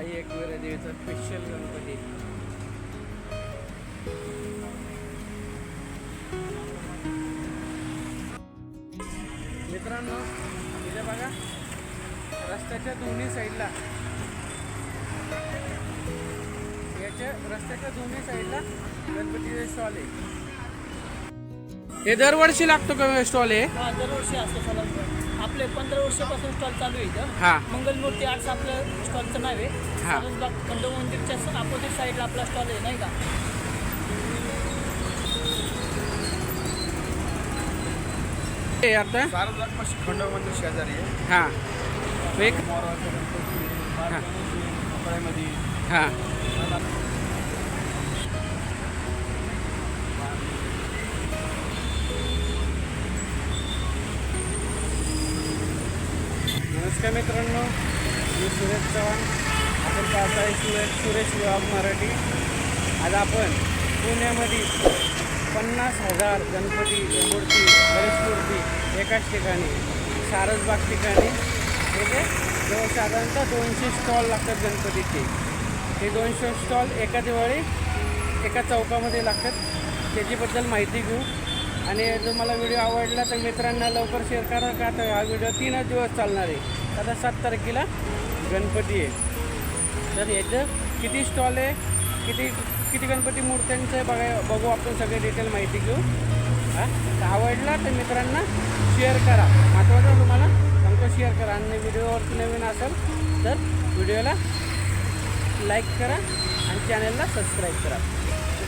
आई एकविरा देवीचा स्पेशल गणपती. मित्रांनो इथे बघा रस्त्याच्या दोन्ही साईडला याच्या रस्त्याच्या दोन्ही साईडला गणपतीचे स्टॉल आहे. हे दरवर्षी लागतो का स्टॉल आहे दरवर्षी असतो आपले पंधरा वर्षापासून स्टॉल चालू आहे इथं. हा. मंगलमूर्ती आर्ट्स आपलं स्टॉलचं नाव आहे. हा. सारसबाग खंड मंदिरच्या अपोजिट साईडला आपला स्टॉल आहे नाही का? हे आता? पाशी मंदिर शेजारी आहे. हा. एक मोराचं गणपती हा. कपड्यामध्ये हा. नमस्कार मित्रांनो मी सुरेश चव्हाण. आपण पाहत आहे सुरेश सुरेश विभाग मराठी. आज आपण पुण्यामध्ये पन्नास हजार गणपती मूर्ती गणेश मूर्ती एकाच ठिकाणी सारसबाग ठिकाणी. येथे जवळ साधारणतः दोनशे स्टॉल लागतात गणपतीचे. हे दोनशे स्टॉल एका दिवाळी एका चौकामध्ये लागतात. त्याच्याबद्दल माहिती घेऊ. आणि तुम्हाला व्हिडिओ आवडला तर मित्रांना लवकर शेअर करा का तर हा व्हिडिओ तीनच दिवस चालणार आहे. आता सात तारखेला गणपती आहे. तर याचं किती स्टॉल आहे किती किती गणपती मूर्त्यांचं आहे बघा बघू आपण सगळे डिटेल माहिती घेऊ. हां? तर आवडला तर मित्रांना शेअर करा. महत्त्वाचं तुम्हाला? सांगतो शेअर करा. आणि व्हिडिओवरती नवीन असेल तर व्हिडिओला लाईक करा आणि चॅनलला सबस्क्राईब करा.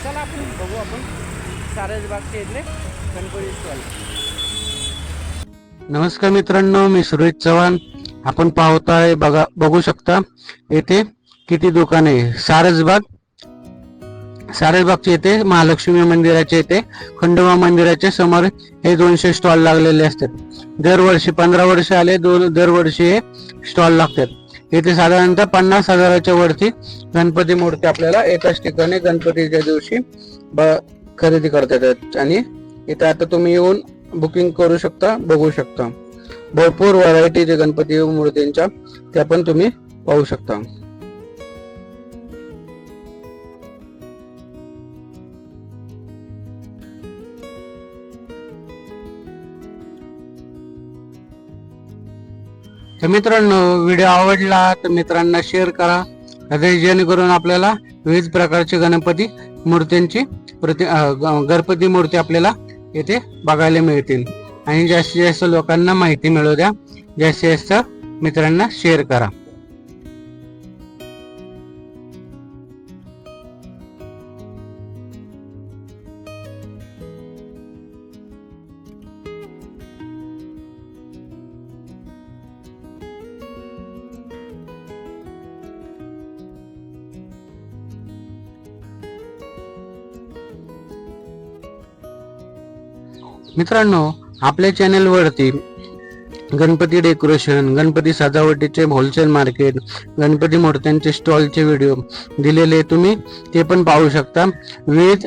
चला आपण बघू आपण सारसबागचे इथले गणपती स्टॉल नमस्कार मित्रांनो मी सुरेश चव्हाण. आपण पाहताय बघा बघू शकता येथे किती दुकाने सारसबाग. सारसबागचे येथे महालक्ष्मी मंदिराचे येथे खंडोबा मंदिराच्या समोर हे दोनशे स्टॉल लागलेले असतात. दरवर्षी पंधरा वर्ष आले दोन दरवर्षी हे स्टॉल लागतात. येथे साधारणतः पन्नास हजाराच्या वरती गणपती मूर्ती आपल्याला एकाच ठिकाणी गणपतीच्या दिवशी ब- खरेदी करता येतात आणि इथं आता तुम्ही येऊन बुकिंग करू शकता बघू शकता. भरपूर व्हरायटीचे गणपती मूर्तींच्या त्या पण तुम्ही पाहू शकता. तर मित्रांनो व्हिडिओ आवडला तर मित्रांना शेअर करा. जेणेकरून आपल्याला विविध प्रकारचे गणपती मूर्त्यांची प्रति गणपती मूर्ती आपल्याला येथे बघायला मिळतील. आणि जास्तीत जास्त लोकांना माहिती मिळू द्या. जास्तीत जास्त मित्रांना शेअर करा. मित्रांनो आपल्या चॅनेलवरती गणपती डेकोरेशन गणपती सजावटीचे होलसेल मार्केट गणपती मूर्त्यांचे स्टॉलचे व्हिडिओ दिलेले तुम्ही ते पण पाहू शकता. विविध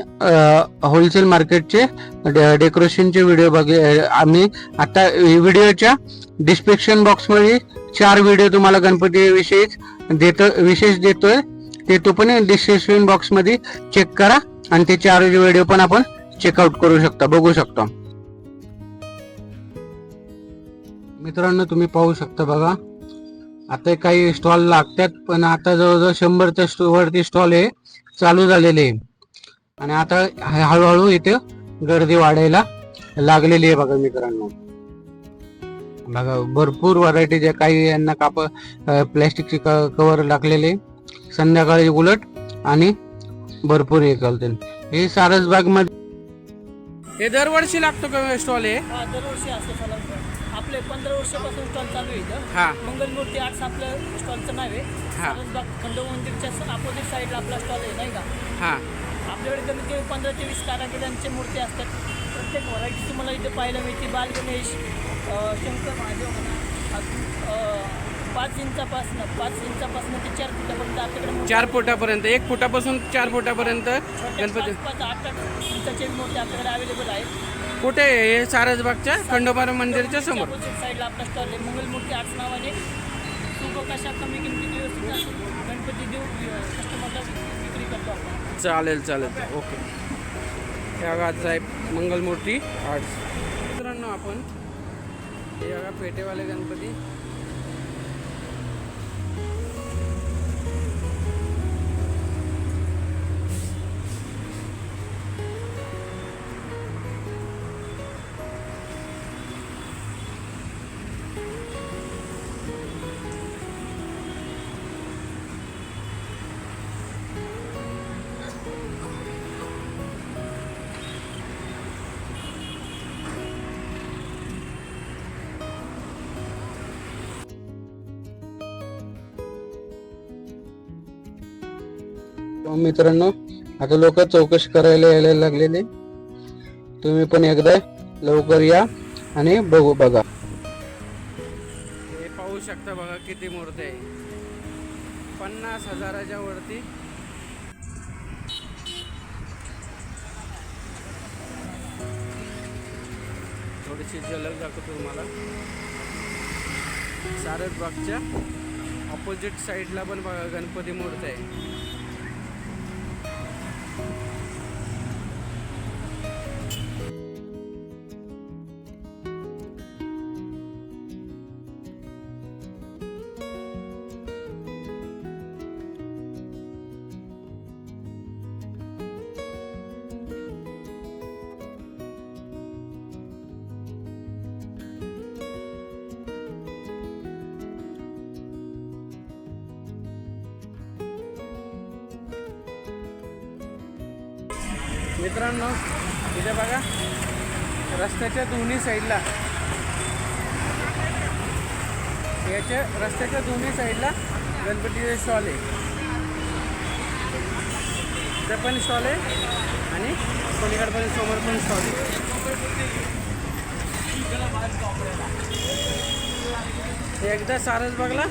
होलसेल मार्केटचे डे- डेकोरेशनचे व्हिडिओ बघे आम्ही आता व्हिडिओच्या डिस्क्रिप्शन बॉक्समध्ये चार व्हिडिओ तुम्हाला गणपतीविषयी देतो विशेष देतोय. ते तो पण डिस्क्रिप्शन बॉक्समध्ये चेक करा आणि ते चार व्हिडिओ पण आपण चेकआउट करू शकता बघू शकता. मित्रांनो तुम्ही पाहू शकता बघा. आता काही स्टॉल लागतात पण आता जवळजवळ शंभरच्या स्टो- वरती स्टॉल हे चालू झालेले आहे. आणि आता हळूहळू इथे गर्दी वाढायला लागलेली आहे बघा मित्रांनो. बघा भरपूर व्हरायटीचे काही यांना काप प्लॅस्टिकचे कव्हर लागलेले संध्याकाळी उलट आणि भरपूर हे करतील हे सारसबागमध्ये हे दरवर्षी लागतो का स्टॉल हा? दरवर्षी आपले पंधरा वर्षापासून स्टॉल चालू आहे इथं. मंगलमूर्ती आर्ट्स आपलं स्टॉलचं नाव आहे. सारसबाग खंड मंदिरच्या अपोजिट साईडला आपला स्टॉल आहे नाही का? हा. आपल्याकडे कमीत कमी पंधरा ते वीस कारागिरांच्या मूर्ती असतात. प्रत्येक व्हरायटी तुम्हाला इथे पाहायला मिळते बाल गणेश शंकर महादेव म्हणा अजून पाच इंचापासनं पाच इंचापासनं ते चार फुटापर्यंत आपल्याकडे चार फुटापर्यंत. एक फुटापासून चार फुटापर्यंत गणपती पाच आठ आठ इंचाचे मूर्ती आपल्याकडे अवेलेबल आहेत. कुठे आहे? हे सारसबागच्या खंडोबा मंदिराच्या समोर. साईडला आपला स्टॉल आहे. मंगलमूर्ती आर्ट्स नावाने कशा कमी किमतीत व्यवस्थित असून गणपती देऊ कस्टमरला विक्री करतो आपण. चालेल चालेल. ओके. या गाजचा आहे मंगलमूर्ती आर्ट्स. मित्रांनो आपण पेटेवाले गणपती. मित्रांनो आता लोक चौकशी करायला यायला लागलेले. तुम्ही पण एकदा लवकर या आणि बघू बघा. हे पाहू शकता बघा किती मूर्ती आहे. पन्नास हजाराच्या वरती. थोडीशी झलक दाखवतो तुम्हाला. सारसबागच्या ऑपोजिट साईडला पण बघा गणपती मूर्ती आहे. मित्रांनो इथे बघा रस्त्याच्या दोन्ही साईडला. याच्या रस्त्याच्या दोन्ही साईडला गणपतीचे स्टॉल आहे. ते पण स्टॉल आहे आणि पलीकडे पण समोर पण स्टॉल आहे. हे एकदा सारसबागला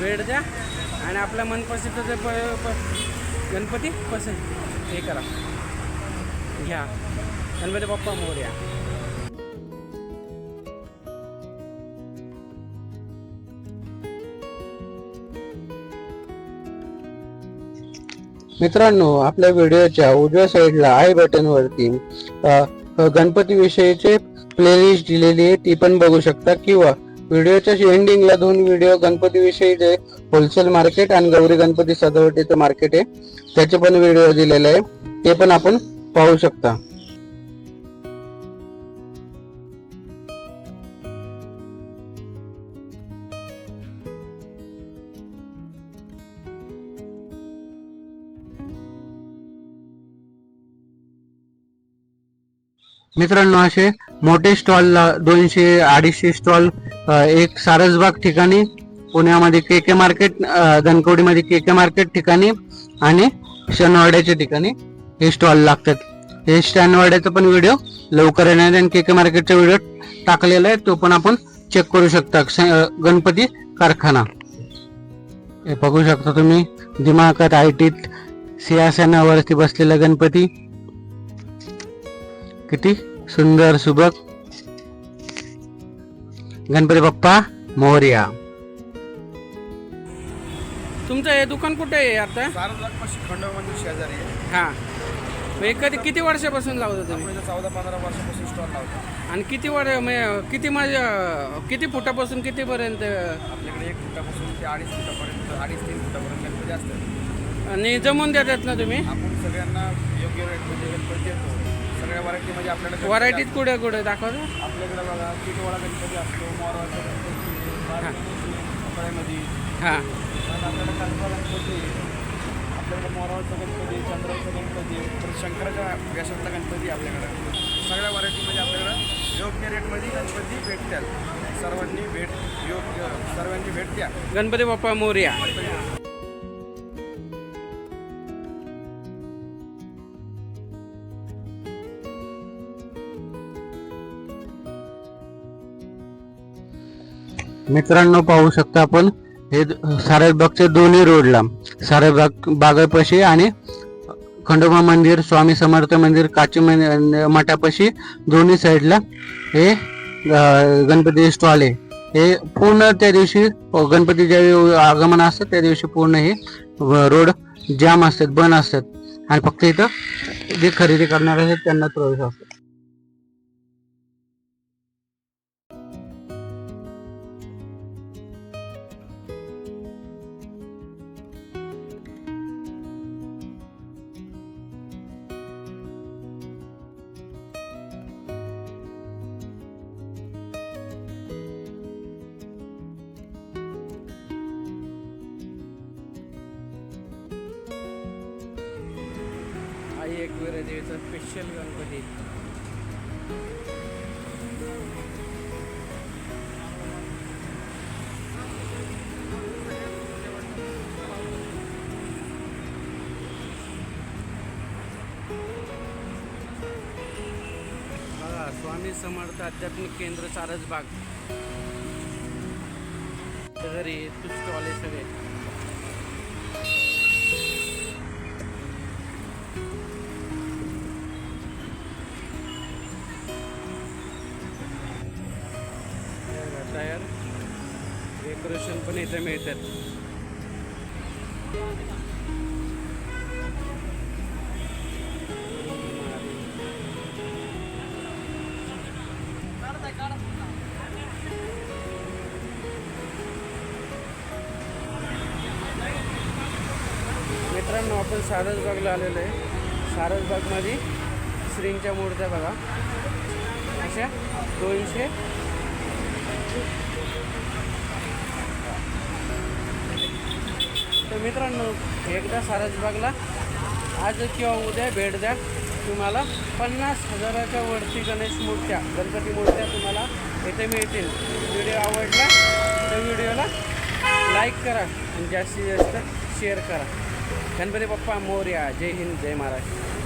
भेट द्या आणि आपल्या मनपसंतीचं प प- गणपती पसंत. हे करा. घ्या. गणपती बाप्पा मोर्या मित्रांनो आपल्या व्हिडिओच्या उजव्या साईडला आय बटन वरती गणपती विषयीचे प्लेलिस्ट दिलेली आहे ती पण बघू शकता. किंवा व्हिडिओच्या एंडिंगला दोन व्हिडिओ गणपतीविषयीचे होलसेल मार्केट आणि गौरी गणपती सजावटीचं मार्केट आहे त्याचे पण व्हिडिओ दिलेले आहे. ते पण आपण पाहू शकता. मित्रांनो असे मोठे स्टॉल दोनशे अडीचशे स्टॉल एक सारसबाग ठिकाणी पुण्यामध्ये के के मार्केट धनकवडीमध्ये के के मार्केट ठिकाणी आणि शनवाड्याच्या ठिकाणी हे स्टॉल लागतात. हे शनवाड्याचा पण व्हिडिओ लवकर येणार आहे आणि के के मार्केटचा व्हिडिओ टाकलेला आहे तो पण आपण चेक करू शकता. गणपती कारखाना. हे बघू शकता तुम्ही दिमागात आयटीत सिंहासनावरती बसलेला गणपती. किती सुंदर सुबक. गणपती बाप्पा मोर्या. तुमचं हे दुकान कुठे आहे आता? शेजारी आहे. हां. कधी किती वर्षापासून लावता तुम्ही? चौदा पंधरा वर्षापासून स्टॉल लावतो. आणि किती वर म्हणजे किती माझ्या किती फुटापासून कितीपर्यंत आपल्याकडे एक फुटापासून ते अडीच फुटापर्यंत अडीच तीन फुटापर्यंत गणपती असतात आणि जमून देतात ना तुम्ही? आपण सगळ्यांना योग्य रेटमध्ये गणपती देतो. सगळ्या व्हरायटीमध्ये आपल्याकडे गणपती व्हरायटीत कुठे कुठे दाखवतो. आपल्याकडे बघा किटवाळा गणपती असतो मोरवाचा गणपती हां. कांदवा गणपती. आपल्याकडे मोरावरचा गणपती चंद्राचा गणपती परत शंकराच्या व्यासातला गणपती आपल्याकडे. सगळ्या व्हरायटीमध्ये आपल्याकडं योग्य रेटमध्ये गणपती भेटतात. सर्वांनी भेट योग्य सर्वांनी भेट द्या. गणपती बाप्पा मोर्या. मित्रांनो पाहू शकता आपण हे सारसबागच्या दोन्ही रोडला सारसबाग बागळपाशी आणि खंडोबा मंदिर स्वामी समर्थ मंदिर काची मठापाशी दोन्ही साईडला हे गणपती स्टॉल आहे. हे पूर्ण त्या दिवशी गणपती ज्यावेळी आगमन असतं त्या दिवशी पूर्ण हे रोड जाम असतात बंद असतात. आणि फक्त इथं जे खरेदी करणार आहेत त्यांना प्रवेश असतो. देवीचा स्पेशल गणपती. बघा स्वामी समर्थ आध्यात्मिक केंद्र चारच बाग घरी तू स्टॉल आहे सगळे. डेकोरेशन पण इथे मिळतात. मित्रांनो आपण सारसबागला आलेलो आहे. सारसबागमध्ये श्रींच्या मूर्त्या बघा. अशा दोनशे तर मित्रांनो एकदा सारसबागला आज किंवा उद्या भेट द्या तुम्हाला. पन्नास हजाराच्या वरती गणेश मूर्त्या गणपती मूर्त्या तुम्हाला इथे मिळतील. व्हिडिओ आवडला तर व्हिडिओला लाईक करा आणि जास्तीत जास्त शेअर करा. गणपती बाप्पा मोर्या. जय हिंद जय महाराष्ट्र.